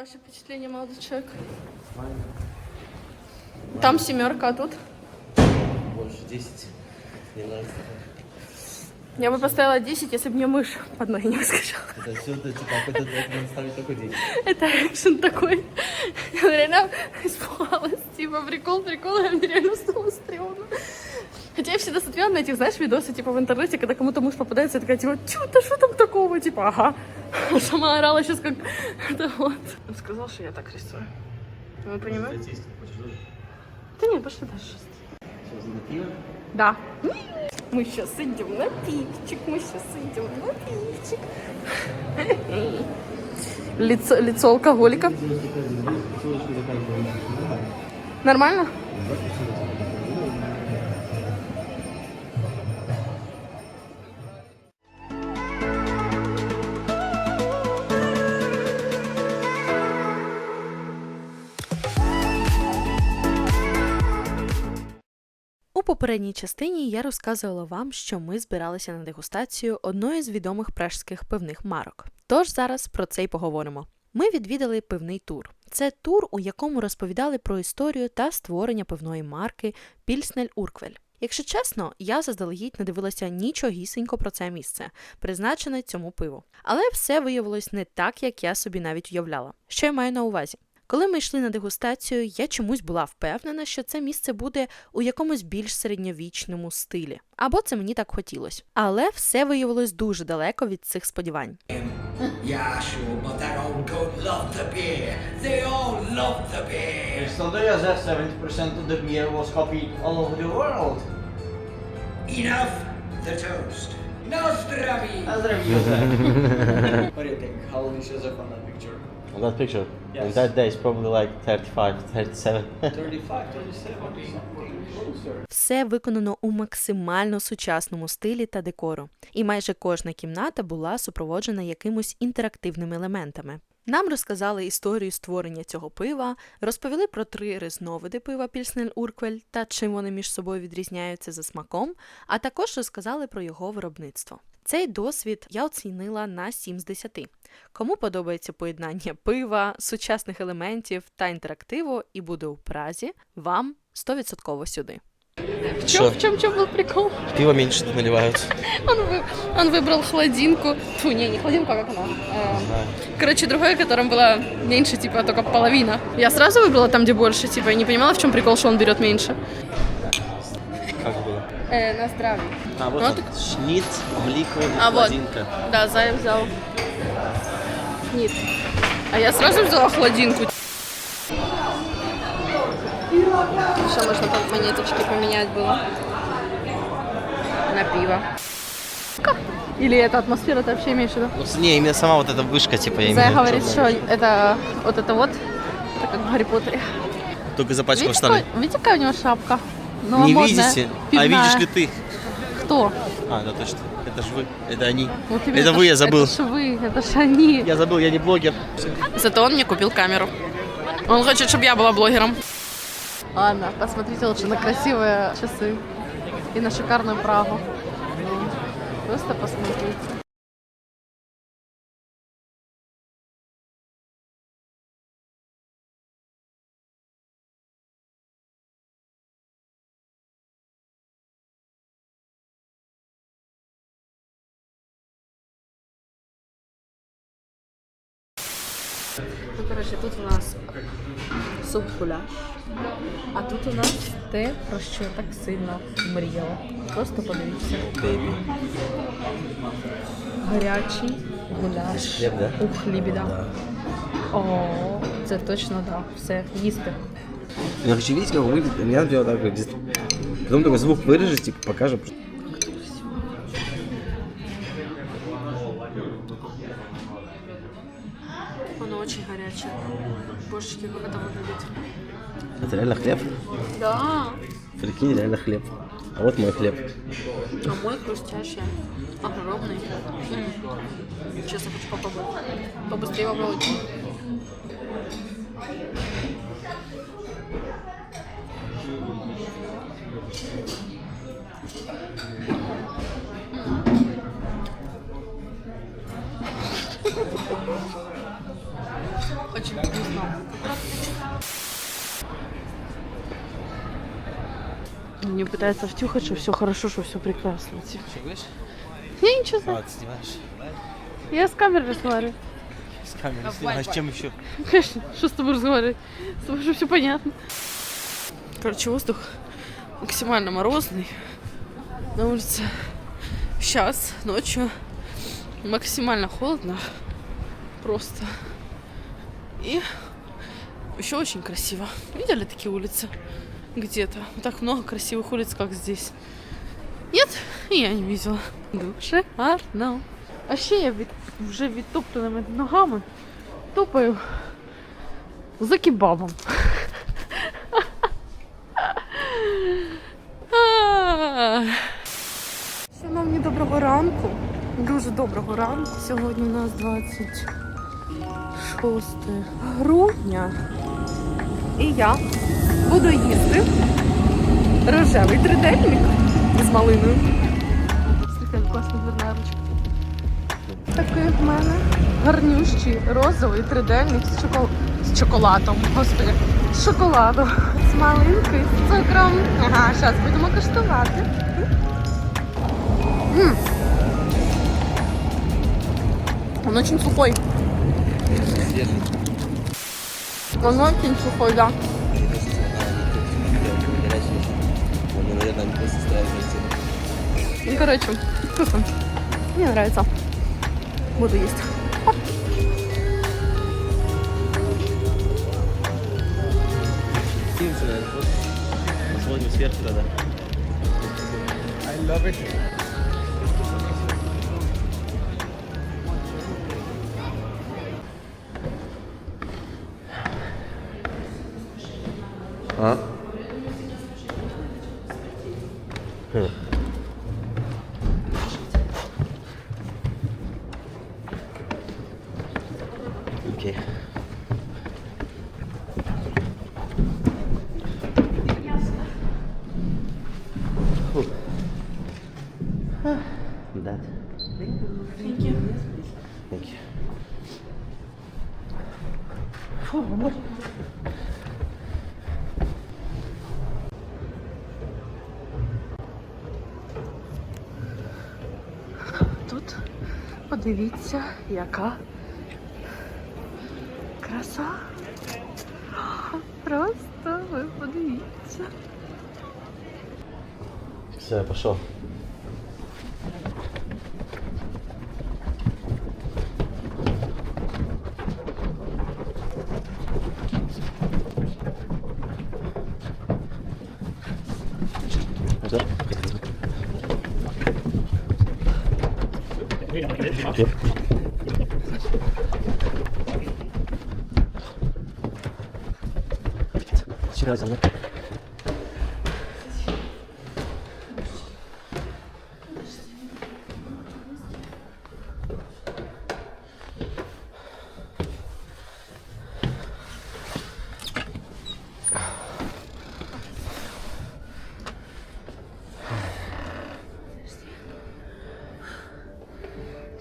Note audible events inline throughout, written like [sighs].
ваше впечатление, молодой человек? Там семерка, а тут? Больше 10. Не нравится. Я бы поставила 10, если бы мне мышь под ноги не выскочила. Это все, это типа, это, это надо ставить только 10. Это экшен такой. Я реально испугалась. Типа, прикол, прикол, а мне реально стало стрёмно. Хотя я всегда смотрела на этих, знаешь, видосы, типа, в интернете, когда кому-то мышь попадается, я такая, типа, чё, да что там такого? Типа, ага. А Сама орала сейчас как... Это вот. Он сказал, что я так рисую. Вы понимаете? Да нет, пошли дальше. Сейчас на пиво. Да. Мы сейчас идем на пивчик, мы сейчас идем на пивчик. Лицо, лицо алкоголика. Нормально? Попередній частині я розказувала вам, що ми збиралися на дегустацію одної з відомих пражських пивних марок. Тож зараз про це й поговоримо. Ми відвідали пивний тур. Це тур, у якому розповідали про історію та створення пивної марки Пільснель Урквель. Якщо чесно, я заздалегідь не дивилася нічогісінько про це місце, призначене цьому пиву. Але все виявилось не так, як я собі навіть уявляла. Що я маю на увазі? Коли ми йшли на дегустацію, я чомусь була впевнена, що це місце буде у якомусь більш середньовічному стилі. Або це мені так хотілося. Але все виявилось дуже далеко від цих сподівань. Yeah, sure, but that old goat loved the beer. They all loved the beer. Stelde as if 70% of the beer was copied all over the world. Enough the toast. That's the review there. what do you think? How old is Joseph on that picture? On that picture? Yes. In that day, it's probably like 35, 37. 35, 37. Все виконано у максимально сучасному стилі та декору, і майже кожна кімната була супроводжена якимось інтерактивними елементами. Нам розказали історію створення цього пива, розповіли про три різновиди пива Пільснель Урквель та чим вони між собою відрізняються за смаком, а також розказали про його виробництво. Цей досвід я оцінила на 7 з 10. Кому подобається поєднання пива, сучасних елементів та інтерактиву і буде у Празі, вам 100% сюди. В чем, в чем, в чем был прикол? Пиво меньше тут наливают. Он, вы- он выбрал хладинку. Фу, не, не хладинку, а как она? Э, Короче, другое, которым было меньше, типа, только половина. Я сразу выбрала там, где больше, типа, и не понимала, в чем прикол, что он берет меньше. Как было? Э, на здравие. А, вот Ну, он. так- Шнит, млико и А, вот. хладинка. Да, Зая взял. Нет. А я сразу взяла хладинку. Еще можно там монеточки поменять было. На пиво. Или это атмосфера, ты вообще имеешь в виду? Ну, не, именно сама вот эта вышка, типа, я Зая имею в виду, говорит, что это вот это вот, это как в Гарри Поттере. Только штаны. какой- видите, какая у него шапка? Ну, Не модная, видите? А пивная. видишь ли ты? Кто? А, да, точно. Это же вы. Это они. Вот именно, Это вы, я ж- забыл. Это ж вы, это ж они. Я забыл, я не блогер. Зато он мне купил камеру. Он хочет, чтобы я была блогером. Ладно, посмотрите лучше на красивые часы и на шикарную Прагу. Ну, Просто посмотрите. Ну, коротше, тут у нас суп гуляш, а тут у нас те, про що я так сильно мріяла. Просто подивіться. Гарячий гуляш. Хліб, да? У хлібі, да. О, це точно да. Все, їсти. Я хочу видеть, как выглядит. У меня, например, так выглядит. Потом такой звук вырежешь, типа, покажем. Воно очень гаряче. Божечки, як це виглядить. Это реально хлеб. Да. Прикинь, реально хлеб. А вот мой хлеб. А мой хрустящий, огромный. М. Честно, хочу попробовать. Побыстрее попробовать. Очень вкусно. Мне пытается втюхать, что все хорошо, что все прекрасно. Типа. Я ничего знаю. А, ты снимаешь? Я с камерой разговариваю. С камеры снимаешь. Чем еще? Конечно, что с тобой разговаривать? С тобой же все понятно. Короче, воздух максимально морозный. На улице сейчас, ночью, максимально холодно. Просто. И еще очень красиво. Видели такие улицы? Где-то. Так много красивых улиц, как здесь. Нет, я не видела. Дуже гарно. А ще я від, вже відтоптаними ногами топаю за кебабом. [laughs] Шановні, доброго ранку. Дуже доброго ранку. Сьогодні у нас 26 грудня. І я буду їсти рожевий тридельник з малиною. Слухай, класна дверна ручка. Такий в мене гарнющий розовий тридельник з, чокол... з чоколадом. Господи, з шоколадом. З малинкою, з цукром. Ага, зараз будемо коштувати. Он очень сухой. Он очень сухой, да. Наверное, не просто Ну, короче, вкусно. Мне нравится. Буду есть. Снимемся, наверное, просто. Посмотрим сверху тогда. А? Подивіться, яка краса. Просто ви подивіться. Все, я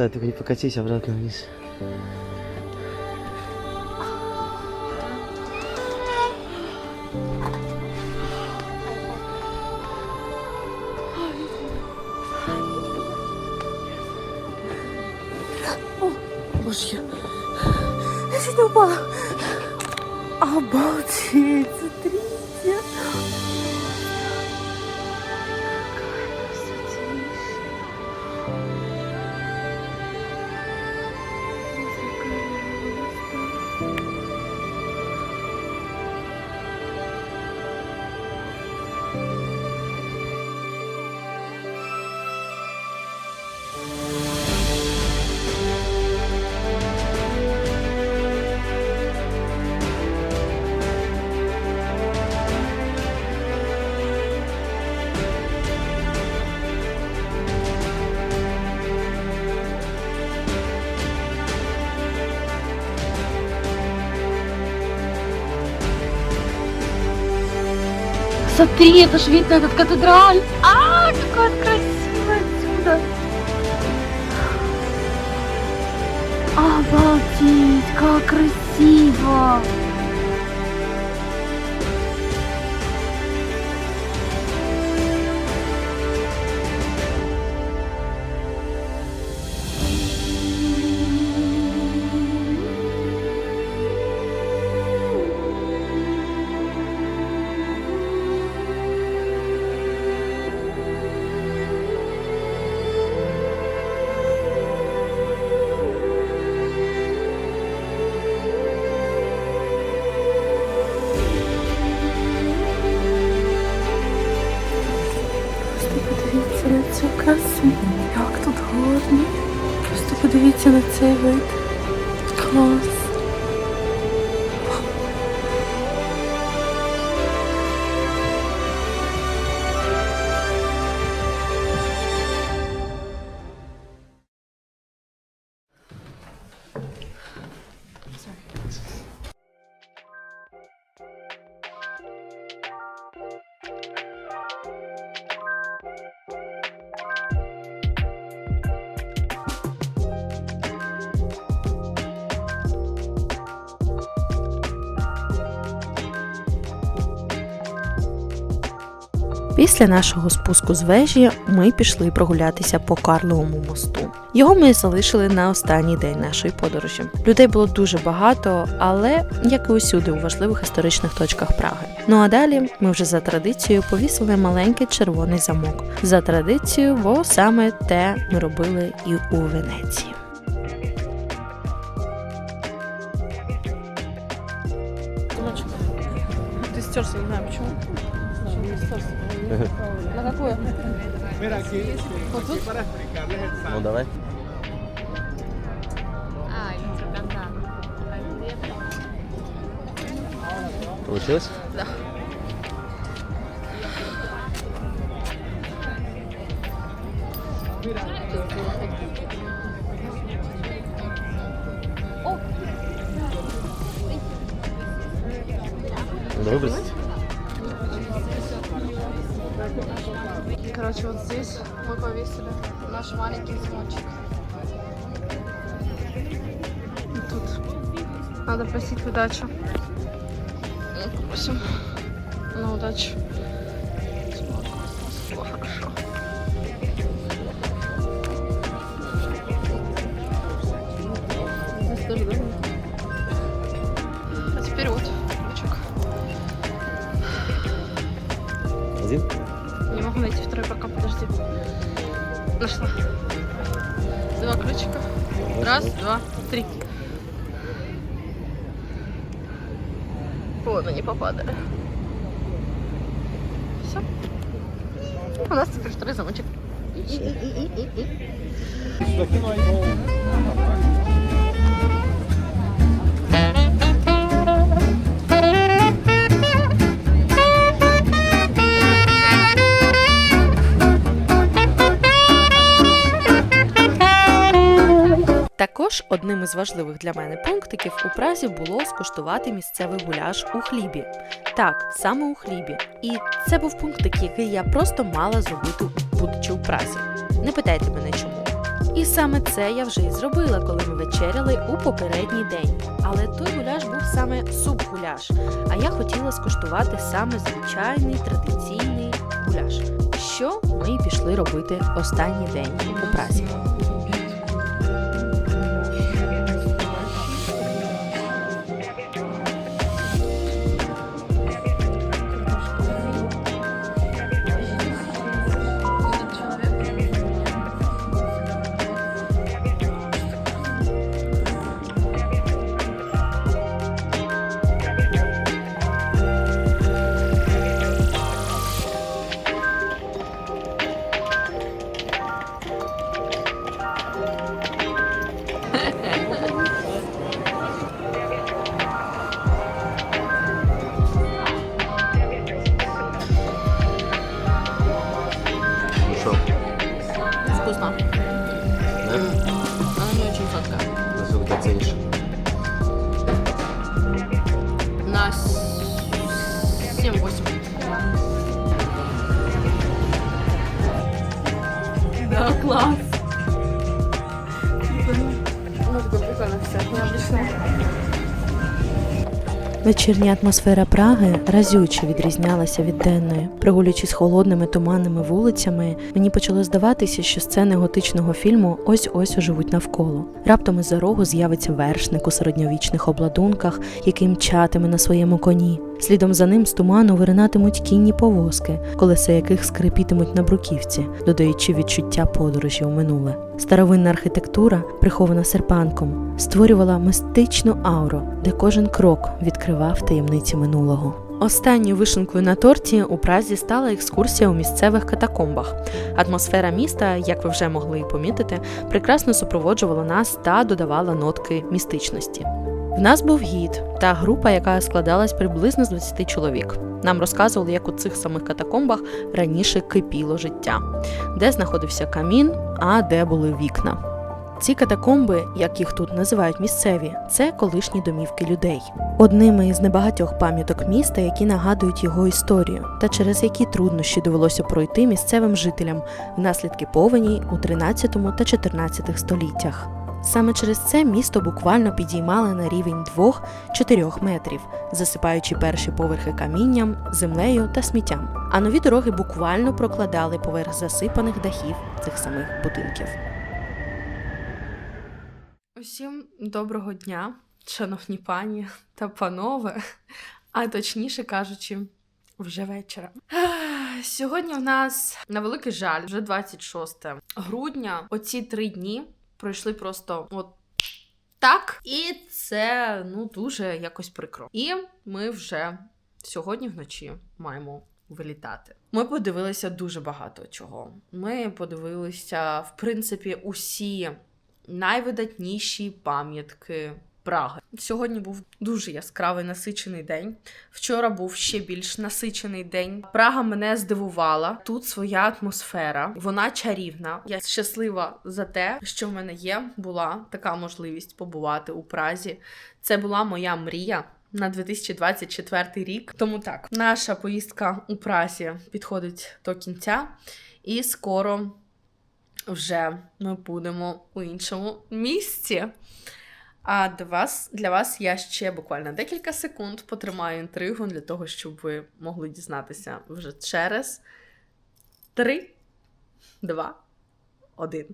Да, только не покатись обратно вниз. Боже. Я чуть не упала. Обалдеть, Смотри, это ж вид на этот катедраль. А, какая красивая отсюда. Обалдеть, как красиво. Подивіться на цю красу. Як тут гарно. Просто подивіться на цей вид. Клас. Після нашого спуску з вежі ми пішли прогулятися по Карловому мосту. Його ми залишили на останній день нашої подорожі. Людей було дуже багато, але як і усюди у важливих історичних точках Праги. Ну а далі ми вже за традицією повісили маленький червоний замок. За традицією, бо саме те ми робили і у Венеції. Ты стерся, не знаю почему. На какую? Вот тут? Ну давай. Получилось? Да. Короче, вот здесь мы повесили наш маленький звончик. И тут надо просить удачу. Ну, просим на удачу. Второй пока, подожди. Нашла. Два ключика. Раз, два, три. Вот они попадали. Все. У нас теперь второй замочек. Також одним із важливих для мене пунктиків у Празі було скуштувати місцевий гуляш у хлібі. Так, саме у хлібі. І це був пунктик, який я просто мала зробити, будучи у Празі. Не питайте мене чому. І саме це я вже і зробила, коли ми вечеряли у попередній день. Але той гуляш був саме суп-гуляш. А я хотіла скуштувати саме звичайний традиційний гуляш, що ми пішли робити останній день у Празі. вечір. Вечірня атмосфера Праги разюче відрізнялася від денної. Прогулюючись холодними туманними вулицями, мені почало здаватися, що сцени готичного фільму ось-ось оживуть навколо. Раптом із-за рогу з'явиться вершник у середньовічних обладунках, який мчатиме на своєму коні. Слідом за ним з туману виринатимуть кінні повозки, колеса яких скрипітимуть на бруківці, додаючи відчуття подорожі у минуле. Старовинна архітектура, прихована серпанком, створювала мистичну ауру, де кожен крок відкривав таємниці минулого. Останньою вишенкою на торті у Празі стала екскурсія у місцевих катакомбах. Атмосфера міста, як ви вже могли помітити, прекрасно супроводжувала нас та додавала нотки містичності. В нас був гід та група, яка складалась приблизно з 20 чоловік. Нам розказували, як у цих самих катакомбах раніше кипіло життя, де знаходився камін, а де були вікна. Ці катакомби, як їх тут називають місцеві, це колишні домівки людей. Одними із небагатьох пам'яток міста, які нагадують його історію, та через які труднощі довелося пройти місцевим жителям внаслідки повеней у 13 та 14 століттях. Саме через це місто буквально підіймали на рівень 2-4 метрів, засипаючи перші поверхи камінням, землею та сміттям. А нові дороги буквально прокладали поверх засипаних дахів цих самих будинків. Усім доброго дня, шановні пані та панове, а точніше кажучи, вже вечора. [sighs] Сьогодні в нас на великий жаль, вже 26 грудня. Оці три дні пройшли просто от так, і це ну дуже якось прикро. І ми вже сьогодні вночі маємо вилітати. Ми подивилися дуже багато чого. Ми подивилися, в принципі, усі найвидатніші пам'ятки Праги. Сьогодні був дуже яскравий насичений день. Вчора був ще більш насичений день. Прага мене здивувала. Тут своя атмосфера, вона чарівна. Я щаслива за те, що в мене є була така можливість побувати у Празі. Це була моя мрія. На 2024 рік. Тому так, наша поїздка у Празі підходить до кінця, і скоро вже ми будемо у іншому місці. А для вас, для вас я ще буквально декілька секунд потримаю інтригу для того, щоб ви могли дізнатися вже через 3, 2, 1.